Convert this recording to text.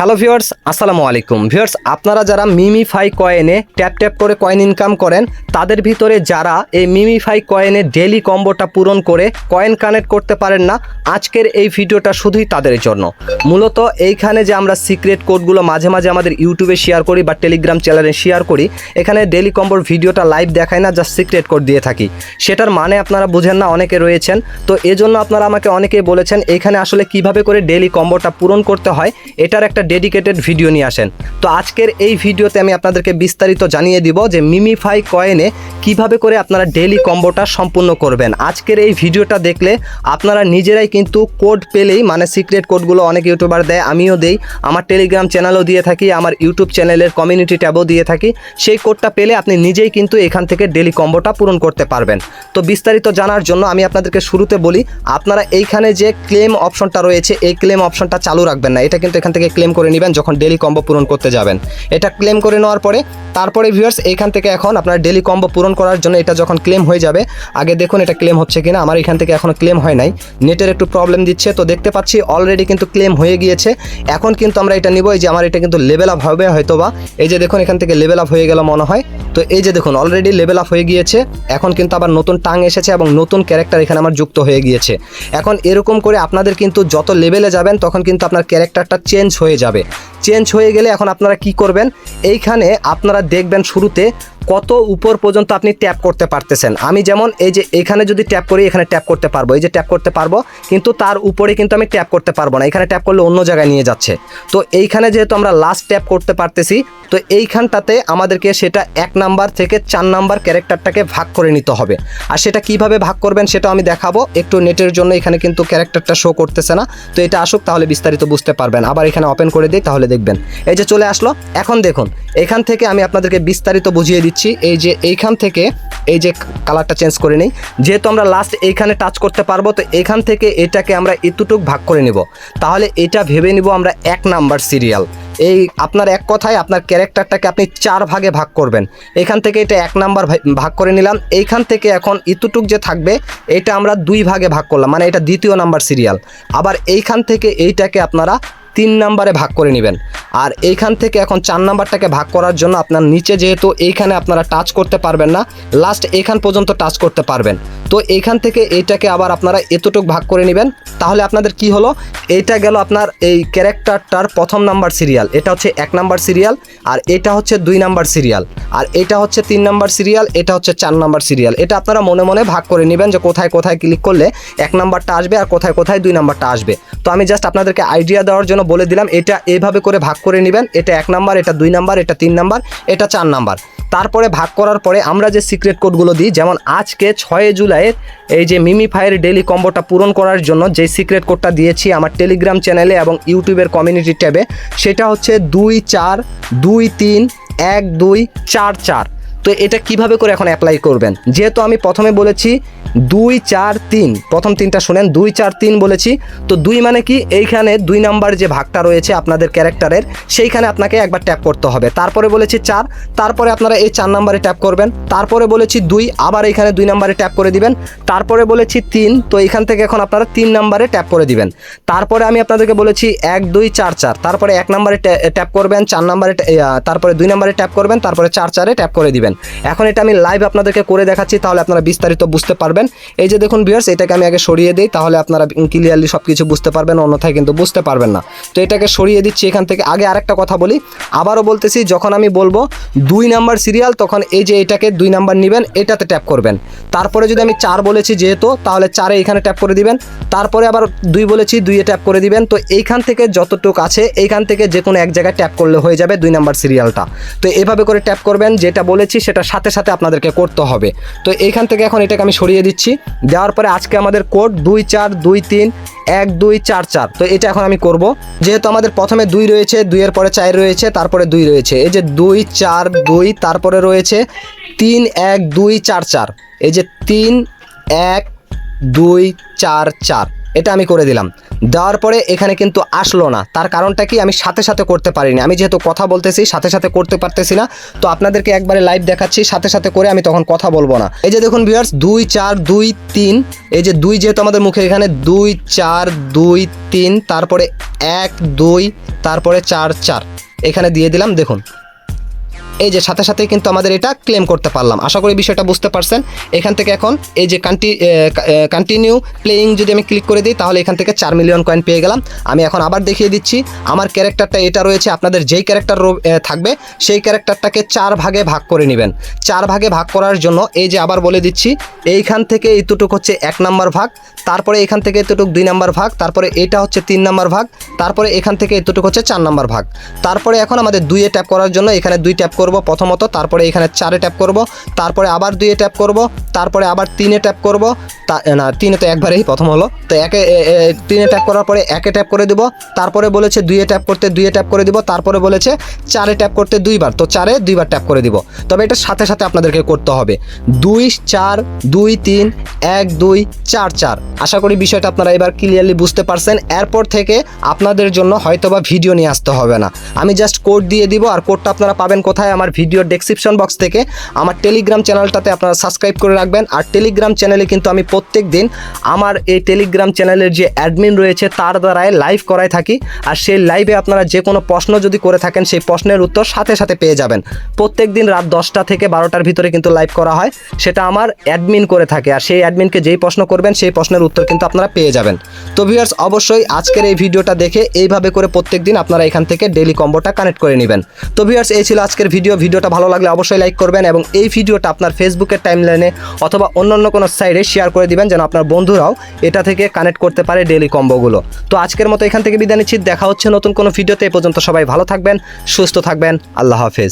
Hello viewers আসসালামু আলাইকুম। Viewers আপনারা যারা মিমিফাই কয়েনে ট্যাপ ট্যাপ করে কয়েন ইনকাম করেন, তাদের ভিতরে যারা এই মিমিফাই কয়েনে ডেলি কম্বোটা পূরণ করে কয়েন কানেক্ট করতে পারেন না, আজকের এই ভিডিওটা শুধুই তাদের জন্য। মূলত এইখানে যে আমরা সিক্রেট কোডগুলো মাঝে মাঝে আমাদের ইউটিউবে শেয়ার করি বা টেলিগ্রাম চ্যানেলে শেয়ার করি, এখানে ডেলি কম্বোর ভিডিওটা লাইভ দেখায় না জাস্ট সিক্রেট কোড দিয়ে থাকি। সেটার মানে আপনারা বুঝেন না, অনেকে রয়েছেন। তো এজন্য আপনারা আমাকে অনেকেই বলেছেন, এখানে আসলে কীভাবে করে ডেলি কম্বোটা পূরণ করতে হয়, এটার একটা ডেডিকেটেড ভিডিও নিয়ে আসেন। তো আজকের এই ভিডিওতে আমি আপনাদেরকে বিস্তারিত জানিয়ে দিব যে মিমিফাই কয়েনে কীভাবে করে আপনারা ডেলি কম্বোটা সম্পূর্ণ করবেন। আজকের এই ভিডিওটা দেখলে আপনারা নিজেরাই কিন্তু কোড পেলেই মানে সিক্রেট কোডগুলো অনেক ইউটিউবার দেয়, আমিও দেই, আমার টেলিগ্রাম চ্যানেলও দিয়ে থাকি, আমার ইউটিউব চ্যানেলের কমিউনিটি ট্যাবও দিয়ে থাকি, সেই কোডটা পেলে আপনি নিজেই কিন্তু এখান থেকে ডেলি কম্বোটা পূরণ করতে পারবেন। তো বিস্তারিত জানার জন্য আমি আপনাদেরকে শুরুতে বলি, আপনারা এইখানে যে ক্লেম অপশনটা রয়েছে, এই ক্লেম অপশনটা চালু রাখবেন না, এটা কিন্তু এখান থেকে ক্লেম করে নেবেন যখন ডেলি কম্বো পূরণ করতে যাবেন। এটা ক্লেম করে নেওয়ার পরে, তারপরে ভিউয়ার্স এইখান থেকে এখন আপনার ডেলি কম্বো পূরণ করার জন্য এটা যখন ক্লেম হয়ে যাবে, আগে দেখুন এটা ক্লেম হচ্ছে কিনা, আমার এখান থেকে এখনও ক্লেম হয় নাই। নেটের একটু প্রবলেম দিচ্ছে, তো দেখতে পাচ্ছি অলরেডি কিন্তু ক্লেম হয়ে গিয়েছে। এখন কিন্তু আমরা এটা নিব যে আমার এটা কিন্তু লেভেল আপ হবে হয়তো বা এই যে দেখুন, এখান থেকে লেভেল আপ হয়ে গেল মনে হয়। তো এই যে দেখুন অলরেডি লেভেল আপ হয়ে গিয়েছে। এখন কিন্তু আবার নতুন টাং এসেছে এবং নতুন ক্যারেক্টার এখানে আমার যুক্ত হয়ে গিয়েছে। এখন এরকম করে আপনাদের কিন্তু যত লেভেলে যাবেন, তখন কিন্তু আপনার ক্যারেক্টারটা চেঞ্জ হয়ে যাবে। চেঞ্জ হয়ে গেলে এখন আপনারা কি করবেন? এইখানে আপনারা দেখবেন শুরুতে কত উপর পর্যন্ত আপনি ট্যাপ করতে পারতেছেন। আমি যেমন এই যে এখানে যদি ট্যাপ করি, এখানে ট্যাপ করতে পারব। এই যে ট্যাপ করতে পারব, কিন্তু তার উপরে কিন্তু আমি ট্যাপ করতে পারব না। এখানে ট্যাপ করলে অন্য জায়গায় নিয়ে যাচ্ছে। তো এইখানে যেহেতু আমরা লাস্ট ট্যাপ করতে পারতেছি, তো এইখানটাতে আমাদেরকে সেটা এক নাম্বার থেকে চার নাম্বার ক্যারেক্টারটাকে ভাগ করে নিতে হবে। আর সেটা কীভাবে ভাগ করবেন সেটা আমি দেখাবো। একটু নেটের জন্য এখানে কিন্তু ক্যারেক্টারটা শো করতেছে না। তো এটা আসুক, তাহলে বিস্তারিত বুঝতে পারবেন। আবার এখানে ওপেন করে দিই, তাহলে দেখবেন। এই যে চলে আসলো। এখন দেখুন এখান থেকে আমি আপনাদেরকে বিস্তারিত বুঝিয়ে দিচ্ছি। এই যে এইখান থেকে এই যে কালারটা চেঞ্জ করে নিই। যেহেতু আমরা লাস্ট এইখানে টাচ করতে পারব, তো এখান থেকে এটাকে আমরা এতটুক ভাগ করে নিব। তাহলে এটা ভেবে নিব আমরা এক নাম্বার সিরিয়াল এই আপনার এক কথায় আপনার ক্যারেক্টারটাকে আপনি চার ভাগে ভাগ করবেন। এখান থেকে এটা এক নাম্বার ভাগ করে নিলাম। এইখান থেকে এখন ইতুটুক যে থাকবে, এটা আমরা দুই ভাগে ভাগ করলাম। মানে এটা দ্বিতীয় নাম্বার সিরিয়াল আবার এইখান থেকে এইটাকে আপনারা তিন নাম্বারে ভাগ করে নেবেন। আর এইখান থেকে এখন চার নাম্বারটাকে ভাগ করার জন্য আপনার নিচে যেহেতু এইখানে আপনারা টাচ করতে পারবেন না লাস্ট এখান পর্যন্ত টাচ করতে পারবেন। তো এইখান থেকে এইটাকে আবার আপনারা এতটুক ভাগ করে নেবেন। তাহলে আপনাদের কি হলো? এইটা গেল আপনার এই ক্যারেক্টারটার প্রথম নাম্বার সিরিয়াল। এটা হচ্ছে এক নাম্বার সিরিয়াল আর এটা হচ্ছে দুই নাম্বার সিরিয়াল। আর এটা হচ্ছে তিন নাম্বার সিরিয়াল, এটা হচ্ছে চার নাম্বার সিরিয়াল। এটা আপনারা মনে মনে ভাগ করে নেবেন যে কোথায় কোথায় ক্লিক করলে এক নাম্বারটা আসবে আর কোথায় কোথায় দুই নাম্বারটা আসবে। তো আমি জাস্ট আপনাদেরকে আইডিয়া দেওয়ার জন্য বলে দিলাম, এটা এইভাবে করে ভাগ করে নেবেন। এটা এক নাম্বার, এটা দুই নাম্বার, এটা তিন নাম্বার, এটা চার নাম্বার। তারপরে ভাগ করার পরে আমরা যে সিক্রেট কোডগুলো দিই, যেমন আজকে ছয় জুলাইয়ের এই যে মিমি ফায়ার ডেলি কম্বোটা পূরণ করার জন্য যে সিক্রেট কোডটা দিয়েছি আমার টেলিগ্রাম চ্যানেলে এবং ইউটিউবের কমিউনিটি ট্যাবে, সেটা হচ্ছে দুই চার দুই তিন এক দুই চার চার। তো এটা কীভাবে করে এখন অ্যাপ্লাই করবেন? যেহেতু আমি প্রথমে বলেছি দুই, চার, তিন, প্রথম তিনটা শোনেন, দুই, চার, তিন বলেছি, তো দুই মানে কি? এইখানে দুই নাম্বার যে ভাগটা রয়েছে আপনাদের ক্যারেক্টারের, সেইখানে আপনাকে একবার ট্যাপ করতে হবে। তারপরে বলেছি চার, তারপরে আপনারা এই চার নাম্বারে ট্যাপ করবেন। তারপরে বলেছি দুই, আবার এইখানে দুই নাম্বারে ট্যাপ করে দিবেন। তারপরে বলেছি তিন, তো এখান থেকে এখন আপনারা তিন নাম্বারে ট্যাপ করে দিবেন। তারপরে আমি আপনাদেরকে বলেছি এক, দুই, চার চার, তারপরে এক নাম্বারে ট্যাপ করবেন, চার নাম্বারে তারপরে দুই নাম্বারে ট্যাপ করবেন, তারপরে চার, চারে ট্যাপ করে দিবেন। এখন এটা আমি লাইভ আপনাদেরকে করে দেখাচ্ছি, তাহলে আপনারা বিস্তারিত বুঝতে পারবেন। এই যে দেখুন ভিউয়ার্স এটাকে আমি আগে সরিয়ে দিই, তাহলে আপনারা ক্লিয়ারলি সব কিছু বুঝতে পারবেন, অন্যথায় কিন্তু বুঝতে পারবেন না। তো এটাকে সরিয়ে দিচ্ছি এখান থেকে। আগে আরেকটা কথা বলি, আবারও বলতেছি, যখন আমি বলব দুই নাম্বার সিরিয়াল তখন এই যে এটাকে দুই নাম্বার নেবেন, এটাতে ট্যাপ করবেন। তারপরে যদি আমি চার বলেছি যেহেতু, তাহলে চারে এখানে ট্যাপ করে দিবেন। তারপরে আবার দুই বলেছি, দুইয়ে ট্যাপ করে দিবেন। তো এইখান থেকে যতটুক আছে, এইখান থেকে যে কোনো এক জায়গায় ট্যাপ করলে হয়ে যাবে দুই নাম্বার সিরিয়ালটা তো এভাবে করে ট্যাপ করবেন, যেটা বলেছি সেটা সাথে সাথে আপনাদেরকে করতে হবে। তো এইখান থেকে এখন এটাকে আমি সরিয়ে দিচ্ছি। দেওয়ার পরে আজকে আমাদের কোড দুই চার দুই তিন এক দুই চার চার। তো এটা এখন আমি করব। যেহেতু আমাদের প্রথমে দুই রয়েছে, দুইয়ের পরে চার রয়েছে, তারপরে দুই রয়েছে। এই যে দুই, চার, দুই, তারপরে রয়েছে তিন, এক, দুই, চার চার। এই যে তিন, এক, দুই, চার চার। এটা আমি করে দিলাম। দেওয়ার পরে এখানে কিন্তু আসলো না। তার কারণটা কি? আমি সাথে সাথে করতে পারিনি। আমি যেহেতু কথা বলতেছি, সাথে সাথে করতে পারতেছি না। তো আপনাদেরকে একবারে লাইভ দেখাচ্ছি, সাথে সাথে করে আমি তখন কথা বলব না। এই যে দেখুন ভিউয়ার্স দুই, চার, দুই, তিন, এই যে দুই যেহেতু আমাদের মুখে এখানে, দুই, চার, দুই, তিন, তারপরে এক, দুই, তারপরে চার চার। এখানে দিয়ে দিলাম, দেখুন। এই যে সাথে সাথে কিন্তু আমাদের এটা ক্লেম করতে পারলাম। আশা করি বিষয়টা বুঝতে পারছেন। এখান থেকে এখন এই যে কান্টি কন্টিনিউ প্লেয়িং যদি আমি ক্লিক করে দিই, তাহলে এখান থেকে চার মিলিয়ন কয়েন পেয়ে গেলাম। আমি এখন আবার দেখিয়ে দিচ্ছি, আমার ক্যারেক্টারটা এটা রয়েছে, আপনাদের যেই ক্যারেক্টার থাকবে, সেই ক্যারেক্টারটাকে চার ভাগে ভাগ করে নেবেন। চার ভাগে ভাগ করার জন্য এই যে আবার বলে দিচ্ছি, এইখান থেকে এইটুক হচ্ছে এক নাম্বার ভাগ, তারপরে এখান থেকে এতটুক দুই নাম্বার ভাগ, তারপরে এটা হচ্ছে তিন নাম্বার ভাগ, তারপরে এখান থেকে এতটুক হচ্ছে চার নাম্বার ভাগ। তারপরে এখন আমাদের দুইয়ে ট্যাপ করার জন্য এখানে দুই ট্যাপ করব। প্রথমত, তারপরে এখানে চারে ট্যাপ করব, তারপরে আবার দুইয়ে ট্যাপ করব, তারপরে আবার তিনে ট্যাপ করব না, তিনে তো একবারেই প্রথম হলো, তো একে তিনে ট্যাপ করার পরে একে ট্যাপ করে দিব, তারপরে বলেছে দুইয়ে ট্যাপ করতে দুইয়ে ট্যাপ করে দিব, তারপরে বলেছে চারে ট্যাপ করতে দুইবার, তো চারে দুইবার ট্যাপ করে দিব, তবে এটা সাথে সাথে আপনাদেরকে করতে হবে, দুই, চার, দুই, তিন, এক, দুই, চার চার, আশা করি বিষয়টা আপনারা এবার ক্লিয়ারলি বুঝতে পারছেন, এরপর থেকে আপনাদের জন্য হয়তোবা ভিডিও নিয়ে আসতে হবে না, আমি জাস্ট কোড দিয়ে দিব, আর কোডটা আপনারা পাবেন কোথায়? আমার ভিডিওর ডেসক্রিপশন বক্স থেকে আমার টেলিগ্রাম চ্যানেলটাতে আপনারা সাবস্ক্রাইব করে রাখবেন। আর টেলিগ্রাম চ্যানেলে কিন্তু আমি প্রত্যেক দিন আমার এই টেলিগ্রাম চ্যানেলের যে অ্যাডমিন রয়েছে, তার দ্বারাই লাইভ করাই থাকি। আর সেই লাইভে আপনারা যে কোনো প্রশ্ন যদি করে থাকেন, সেই প্রশ্নের উত্তর সাথে সাথে পেয়ে যাবেন। প্রত্যেক দিন রাত দশটা থেকে বারোটার ভিতরে কিন্তু লাইভ করা হয়। সেটা আমার অ্যাডমিন করে থাকে। আর সেই অ্যাডমিনকে যেই প্রশ্ন করবেন, সেই প্রশ্নের উত্তর কিন্তু আপনারা পেয়ে যাবেন। তো ভিউয়ার্স অবশ্যই আজকের এই ভিডিওটা দেখে এইভাবে করে প্রত্যেক দিন আপনারা এখান থেকে ডেলি কম্বোটা কানেক্ট করে নেবেন। তো ভিউয়ার্স এই ছিল আজকের ভিডিও ভিডিওটা ভালো লাগলে অবশ্যই লাইক করবেন এবং এই ভিডিওটা আপনার ফেসবুকের টাইমলাইনে অথবা অন্যান্য কোনো সাইডে শেয়ার করে দিবেন যেন আপনার বন্ধুরাও এটা থেকে কানেক্ট করতে পারে ডেলি কম্বোগুলো তো আজকের মতো এখান থেকে বিদায় নিচ্ছি, দেখা হচ্ছে নতুন কোনো ভিডিওতে, এ পর্যন্ত সবাই ভালো থাকবেন, সুস্থ থাকবেন, আল্লাহ হাফেজ।